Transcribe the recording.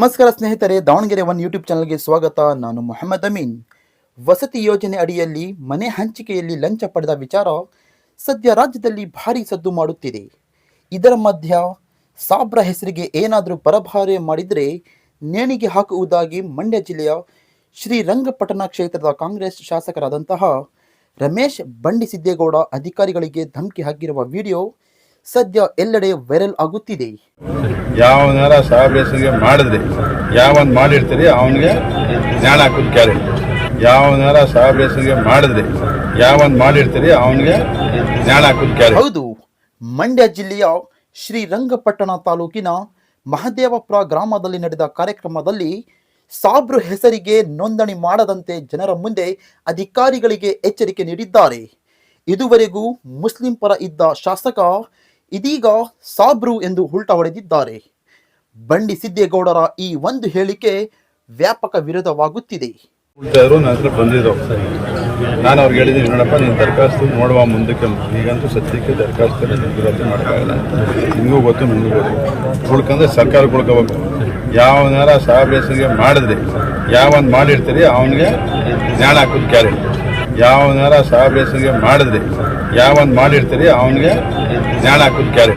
ನಮಸ್ಕಾರ ಸ್ನೇಹಿತರೆ, Davanagere one YouTube ಚಾನಲ್ಗೆ ಸ್ವಾಗತ. ನಾನು ಮೊಹಮ್ಮದ್ ಅಮೀನ್. ವಸತಿ ಯೋಜನೆ ಅಡಿಯಲ್ಲಿ ಮನೆ ಹಂಚಿಕೆಯಲ್ಲಿ ಲಂಚ ಪಡೆದ ವಿಚಾರ ಸದ್ಯ ರಾಜ್ಯದಲ್ಲಿ ಭಾರಿ ಸದ್ದು ಮಾಡುತ್ತಿದೆ. ಇದರ ಮಧ್ಯ ಸಾಬ್ರ ಹೆಸರಿಗೆ ಏನಾದರೂ ಪರಭಾರೆ ಮಾಡಿದರೆ ನೇಣಿಗೆ ಹಾಕುವುದಾಗಿ ಮಂಡ್ಯ ಜಿಲ್ಲೆಯ ಶ್ರೀರಂಗಪಟ್ಟಣ ಕ್ಷೇತ್ರದ ಕಾಂಗ್ರೆಸ್ ಶಾಸಕರಾದಂತಹ ರಮೇಶ್ ಬಂಡಿ ಸಿದ್ದೇಗೌಡ ಅಧಿಕಾರಿಗಳಿಗೆ ಧಮಕಿ ಹಾಕಿರುವ ವಿಡಿಯೋ ಸದ್ಯ ಎಲ್ಲೆಡೆ ವೈರಲ್ ಆಗುತ್ತಿದೆ. ಯಾವನಾರ ಸಾಹೇಬ್ರ ಹೆಸರಿಗೆ ಮಾಡಿದ್ರೆ ಯಾವನ್ ಮಾಡಿರ್ತೀರಿ ಅವನಿಗೆ ಜ್ಞಾನ ಹಾಕೋದು ಕ್ಯಾರೆಟ್ ಯಾವನಾರ ಸಾಹೇಬ್ರ ಹೆಸರಿಗೆ ಮಾಡಿದ್ರೆ ಯಾವನ್ ಮಾಡಿರ್ತೀರಿ ಅವನಿಗೆ ಜ್ಞಾನ ಹಾಕೋದು ಕ್ಯಾರೆಟ್ ಹೌದು. ಮಂಡ್ಯ ಜಿಲ್ಲೆಯ ಶ್ರೀರಂಗಪಟ್ಟಣ ತಾಲೂಕಿನ ಮಹದೇವಪುರ ಗ್ರಾಮದಲ್ಲಿ ನಡೆದ ಕಾರ್ಯಕ್ರಮದಲ್ಲಿ ಸಾಬ್ರು ಹೆಸರಿಗೆ ನೋಂದಣಿ ಮಾಡದಂತೆ ಜನರ ಮುಂದೆ ಅಧಿಕಾರಿಗಳಿಗೆ ಎಚ್ಚರಿಕೆ ನೀಡಿದ್ದಾರೆ. ಇದುವರೆಗೂ ಮುಸ್ಲಿಂ ಪರ ಇದ್ದ ಶಾಸಕ ಇದೀಗ ಸಾಬ್ರು ಎಂದು ಉಲ್ಟಾ ಹೊಡೆದಿದ್ದಾರೆ. ಬಂಡಿ ಸಿದ್ದೇಗೌಡರ ಈ ಒಂದು ಹೇಳಿಕೆ ವ್ಯಾಪಕ ವಿರೋಧವಾಗುತ್ತಿದೆ. ನಾನು ಅವ್ರಿಗೆ ಹೇಳಿದ್ದೀನಿ, ನೋಡಪ್ಪ, ನೀನು ದರಖಾಸ್ತು ನೋಡುವ ಮುಂದಕ್ಕೆ ಈಗಂತೂ ಸದ್ಯಕ್ಕೆ ದರಖಾಸ್ತು ರದ್ದು ಮಾಡೋಕ್ಕಾಗಲ್ಲ ನಿಮಗೂ ಗೊತ್ತು ನಿಮಗೂ ಗೊತ್ತು. ಉಳ್ಕಂದ್ರೆ ಸರ್ಕಾರ ಉಳ್ಕೋಬೇಕು. ಯಾವನಾರ ಸಾಹೇಬ್ರ ಹೆಸರಿಗೆ ಮಾಡಿದ್ರೆ, ಯಾವನ್ ಮಾಡಿರ್ತೀರಿ, ಅವನಿಗೆ ಜ್ಞಾನ ಹಾಕೋದು ಕ್ಯಾರೆಟ್ ಯಾವನಾರ ಸಹ ಬೇಸಿಗೆ ಮಾಡಿದ್ರೆ ಯಾವನ್ ಮಾಡಿರ್ತೀರಿ ಅವನಿಗೆ ಜ್ಞಾನ ಹಾಕೋದು ಕ್ಯಾರೆಟ್